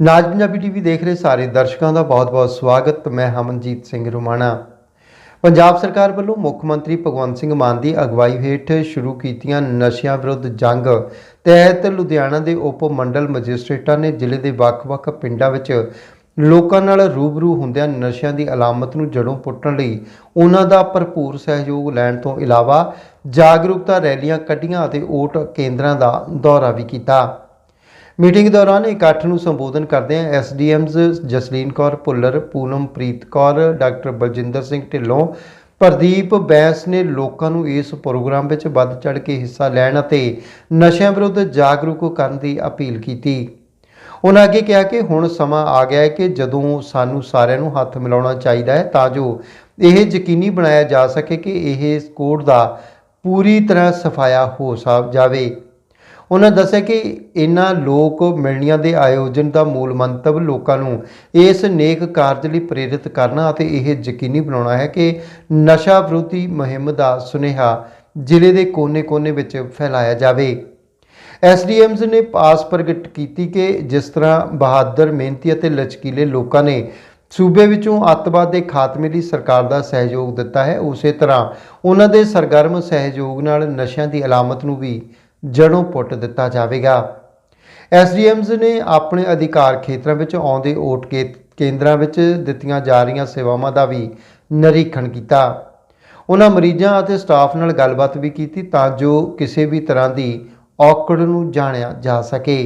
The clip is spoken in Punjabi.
ਨਾਜ ਪੰਜਾਬੀ ਟੀਵੀ ਦੇਖ ਰਹੇ ਸਾਰੇ ਦਰਸ਼ਕਾਂ ਦਾ ਬਹੁਤ-ਬਹੁਤ ਸਵਾਗਤ। ਮੈਂ ਹਮਨਜੀਤ ਸਿੰਘ ਰੁਮਾਣਾ। ਪੰਜਾਬ ਸਰਕਾਰ ਵੱਲੋਂ ਮੁੱਖ ਮੰਤਰੀ ਭਗਵੰਤ ਸਿੰਘ ਮਾਨ ਦੀ ਅਗਵਾਈ ਹੇਠ ਸ਼ੁਰੂ ਕੀਤੀਆਂ ਨਸ਼ਿਆਂ ਵਿਰੁੱਧ ਜੰਗ। ਤਹਿਤ ਲੁਧਿਆਣਾ ਦੇ ਉਪ ਮੰਡਲ ਮੈਜਿਸਟ੍ਰੇਟਾਂ ਨੇ ਜ਼ਿਲ੍ਹੇ ਦੇ ਵੱਖ-ਵੱਖ ਪਿੰਡਾਂ ਵਿੱਚ ਲੋਕਾਂ ਨਾਲ ਰੂਬਰੂ ਹੁੰਦਿਆਂ ਨਸ਼ਿਆਂ ਦੀ ਅਲਾਮਤ ਨੂੰ ਜੜੋਂ ਪੁੱਟਣ ਲਈ ਉਹਨਾਂ ਦਾ ਭਰਪੂਰ ਸਹਿਯੋਗ ਲੈਣ ਤੋਂ ਇਲਾਵਾ ਜਾਗਰੂਕਤਾ ਰੈਲੀਆਂ ਕੱਢੀਆਂ ਅਤੇ ਓਟ ਕੇਂਦਰਾਂ ਦਾ ਦੌਰਾ ਵੀ ਕੀਤਾ। ਮੀਟਿੰਗ ਦੌਰਾਨ ਇਕੱਠ ਨੂੰ ਸੰਬੋਧਨ ਕਰਦਿਆਂ ਐਸਡੀਐਮਜ਼ ਜਸਲੀਨ ਕੌਰ ਭੁੱਲਰ, ਪੂਨਮਪ੍ਰੀਤ ਕੌਰ, ਡਾਕਟਰ ਬਲਜਿੰਦਰ ਸਿੰਘ ਢਿੱਲੋਂ, ਪ੍ਰਦੀਪ ਬੈਂਸ ਨੇ ਲੋਕਾਂ ਨੂੰ ਇਸ ਪ੍ਰੋਗਰਾਮ ਵਿੱਚ ਵੱਧ ਚੜ੍ਹ ਕੇ ਹਿੱਸਾ ਲੈਣ ਅਤੇ ਨਸ਼ਿਆਂ ਵਿਰੁੱਧ ਜਾਗਰੂਕ ਕਰਨ ਦੀ ਅਪੀਲ ਕੀਤੀ। ਉਹਨਾਂ ਅੱਗੇ ਕਿਹਾ ਕਿ ਹੁਣ ਸਮਾਂ ਆ ਗਿਆ ਹੈ ਕਿ ਜਦੋਂ ਸਾਨੂੰ ਸਾਰਿਆਂ ਨੂੰ ਹੱਥ ਮਿਲਾਉਣਾ ਚਾਹੀਦਾ ਹੈ, ਤਾਂ ਜੋ ਇਹ ਯਕੀਨੀ ਬਣਾਇਆ ਜਾ ਸਕੇ ਕਿ ਇਹ ਕੋਡ ਦਾ ਪੂਰੀ ਤਰ੍ਹਾਂ ਸਫਾਇਆ ਹੋ ਸਾ, ਜਾਵੇ। ਉਹਨਾਂ ਦੱਸਿਆ ਕਿ ਇਨ੍ਹਾਂ ਲੋਕ ਮਿਲਣੀਆਂ ਦੇ ਆਯੋਜਨ ਦਾ ਮੂਲ ਮੰਤਵ ਲੋਕਾਂ ਨੂੰ ਇਸ ਨੇਕ ਕਾਰਜ ਲਈ ਪ੍ਰੇਰਿਤ ਕਰਨਾ ਅਤੇ ਇਹ ਯਕੀਨੀ ਬਣਾਉਣਾ ਹੈ ਕਿ ਨਸ਼ਾ ਵਿਰੋਧੀ ਮੁਹਿੰਮ ਦਾ ਸੁਨੇਹਾ ਜ਼ਿਲ੍ਹੇ ਦੇ ਕੋਨੇ-ਕੋਨੇ ਵਿੱਚ ਫੈਲਾਇਆ ਜਾਵੇ। ਐਸਡੀਐਮਜ਼ ਨੇ ਪਾਸ ਪ੍ਰਗਟ ਕੀਤੀ ਕਿ ਜਿਸ ਤਰ੍ਹਾਂ ਬਹਾਦਰ, ਮਿਹਨਤੀ ਅਤੇ ਲਚਕੀਲੇ ਲੋਕਾਂ ਨੇ ਸੂਬੇ ਵਿੱਚੋਂ ਅੱਤਵਾਦ ਦੇ ਖਾਤਮੇ ਲਈ ਸਰਕਾਰ ਦਾ ਸਹਿਯੋਗ ਦਿੱਤਾ ਹੈ, ਉਸੇ ਤਰ੍ਹਾਂ ਉਹਨਾਂ ਦੇ ਸਰਗਰਮ ਸਹਿਯੋਗ ਨਾਲ ਨਸ਼ਿਆਂ ਦੀ ਅਲਾਮਤ ਨੂੰ ਵੀ ਜੜੋਂ ਪੁੱਟ ਦਿੱਤਾ ਜਾਵੇਗਾ। ਐਸਡੀਐਮਜ਼ ਨੇ ਆਪਣੇ ਅਧਿਕਾਰ ਖੇਤਰਾਂ ਵਿੱਚ ਆਉਂਦੇ ਓਟ ਕੇਂਦਰਾਂ ਵਿੱਚ ਦਿੱਤੀਆਂ ਜਾ ਰਹੀਆਂ ਸੇਵਾਵਾਂ ਦਾ ਵੀ ਨਿਰੀਖਣ ਕੀਤਾ। ਉਹਨਾਂ ਮਰੀਜ਼ਾਂ ਅਤੇ ਸਟਾਫ ਨਾਲ ਗੱਲਬਾਤ ਵੀ ਕੀਤੀ ਤਾਂ ਜੋ ਕਿਸੇ ਵੀ ਤਰ੍ਹਾਂ ਦੀ ਔਕੜ ਨੂੰ ਜਾਣਿਆ ਜਾ ਸਕੇ।